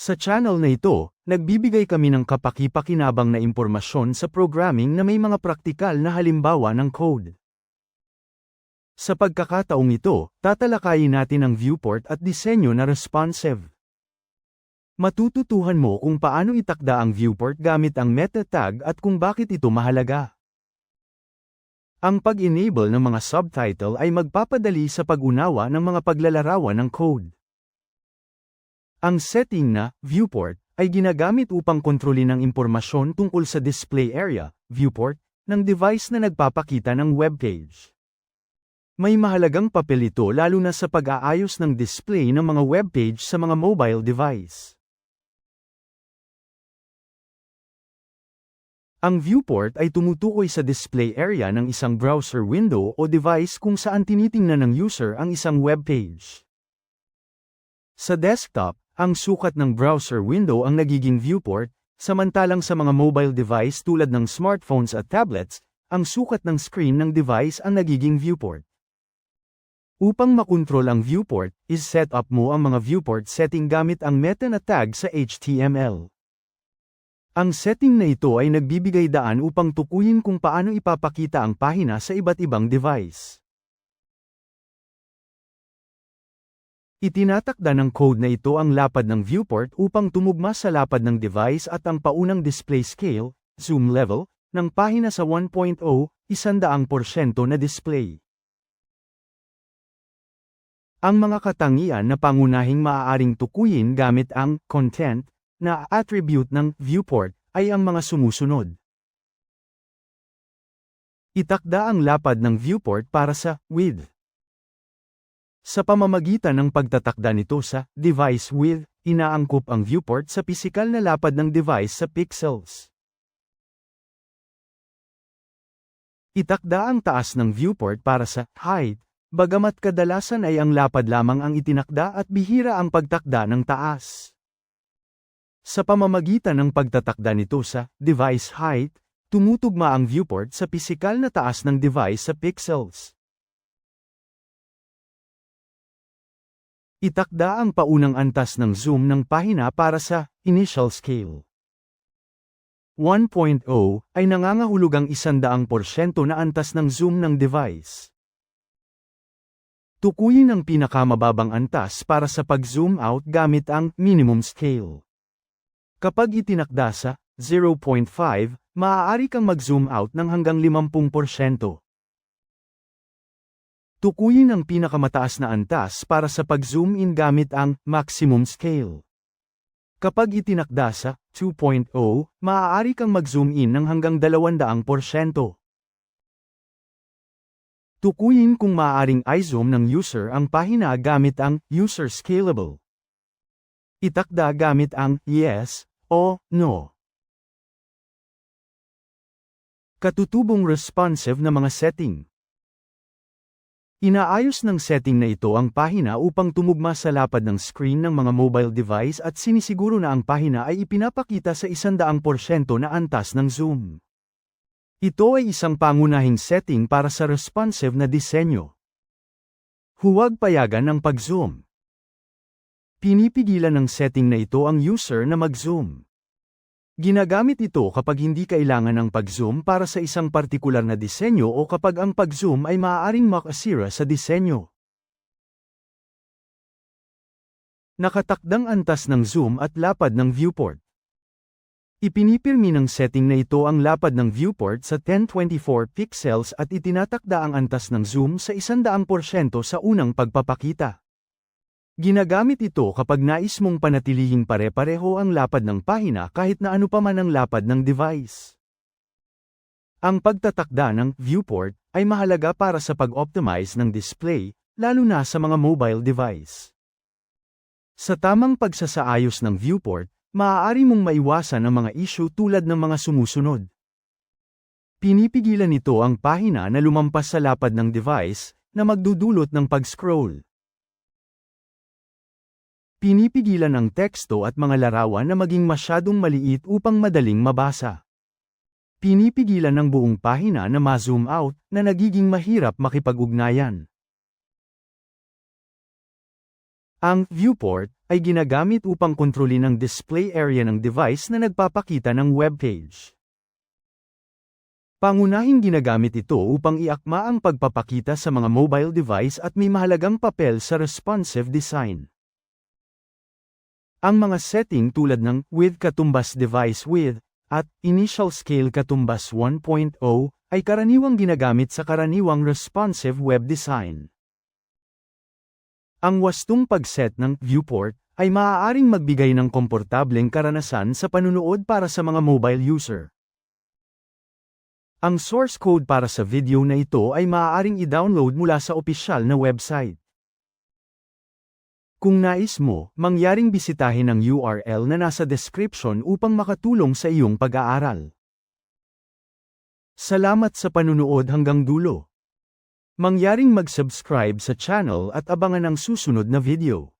Sa channel na ito, nagbibigay kami ng kapaki-pakinabang na impormasyon sa programming na may mga praktikal na halimbawa ng code. Sa pagkakataong ito, tatalakayin natin ang viewport at disenyo na responsive. Matututuhan mo kung paano itakda ang viewport gamit ang meta tag at kung bakit ito mahalaga. Ang pag-enable ng mga subtitle ay magpapadali sa pag-unawa ng mga paglalarawan ng code. Ang setting na viewport ay ginagamit upang kontrolin ang impormasyon tungkol sa display area, viewport, ng device na nagpapakita ng webpage. May mahalagang papel ito lalo na sa pag-aayos ng display ng mga webpage sa mga mobile device. Ang viewport ay tumutukoy sa display area ng isang browser window o device kung saan tinitingnan ng user ang isang webpage. Sa desktop, ang sukat ng browser window ang nagiging viewport, samantalang sa mga mobile device tulad ng smartphones at tablets, ang sukat ng screen ng device ang nagiging viewport. Upang makontrol ang viewport, is set up mo ang mga viewport setting gamit ang meta na tag sa HTML. Ang setting na ito ay nagbibigay daan upang tukuyin kung paano ipapakita ang pahina sa iba't ibang device. Itinatakda ng code na ito ang lapad ng viewport upang tumugma sa lapad ng device at ang paunang display scale, zoom level, ng pahina sa 1.0, 100% na display. Ang mga katangian na pangunahing maaaring tukuyin gamit ang content na attribute ng viewport ay ang mga sumusunod. Itakda ang lapad ng viewport para sa width. Sa pamamagitan ng pagtatakda nito sa device width, inaangkop ang viewport sa pisikal na lapad ng device sa pixels. Itakda ang taas ng viewport para sa height, bagamat kadalasan ay ang lapad lamang ang itinakda at bihira ang pagtakda ng taas. Sa pamamagitan ng pagtatakda nito sa device height, tumutugma ang viewport sa pisikal na taas ng device sa pixels. Itakda ang paunang antas ng zoom ng pahina para sa initial scale. 1.0 ay nangangahulugang 100% na antas ng zoom ng device. Tukuyin ang pinakamababang antas para sa pag-zoom out gamit ang minimum scale. Kapag itinakda sa 0.5, maaari kang mag-zoom out ng hanggang 50%. Tukuyin ang pinakamataas na antas para sa pag-zoom in gamit ang maximum scale. Kapag itinakda sa 2.0, maaari kang mag-zoom in ng hanggang 200%. Tukuyin kung maaaring i-zoom ng user ang pahina gamit ang user scalable. Itakda gamit ang yes o no. Katutubong responsive na mga setting. Inaayos ng setting na ito ang pahina upang tumugma sa lapad ng screen ng mga mobile device at sinisiguro na ang pahina ay ipinapakita sa 100% na antas ng zoom. Ito ay isang pangunahing setting para sa responsive na disenyo. Huwag payagan ang pag-zoom. Pinipigilan ng setting na ito ang user na mag-zoom. Ginagamit ito kapag hindi kailangan ng pag-zoom para sa isang partikular na disenyo o kapag ang pag-zoom ay maaaring makasira sa disenyo. Nakatakdang antas ng zoom at lapad ng viewport. Ipinipirmi ng setting na ito ang lapad ng viewport sa 1024 pixels at itinatakda ang antas ng zoom sa 100% sa unang pagpapakita. Ginagamit ito kapag nais mong panatilihing pare-pareho ang lapad ng pahina kahit na ano pa man ang lapad ng device. Ang pagtatakda ng viewport ay mahalaga para sa pag-optimize ng display, lalo na sa mga mobile device. Sa tamang pagsasaayos ng viewport, maaari mong maiwasan ang mga issue tulad ng mga sumusunod. Pinipigilan nito ang pahina na lumampas sa lapad ng device na magdudulot ng pag-scroll. Pinipigilan ang teksto at mga larawan na maging masyadong maliit upang madaling mabasa. Pinipigilan ang buong pahina na ma-zoom out na nagiging mahirap makipag-ugnayan. Ang viewport ay ginagamit upang kontrolin ang display area ng device na nagpapakita ng webpage. Pangunahing ginagamit ito upang iakma ang pagpapakita sa mga mobile device at may mahalagang papel sa responsive design. Ang mga setting tulad ng with katumbas device with at initial scale katumbas 1.0 ay karaniwang ginagamit sa karaniwang responsive web design. Ang wastong pagset ng viewport ay maaaring magbigay ng komportableng karanasan sa panunood para sa mga mobile user. Ang source code para sa video na ito ay maaaring i-download mula sa opisyal na website. Kung nais mo, mangyaring bisitahin ang URL na nasa description upang makatulong sa iyong pag-aaral. Salamat sa panunood hanggang dulo. Mangyaring mag-subscribe sa channel at abangan ang susunod na video.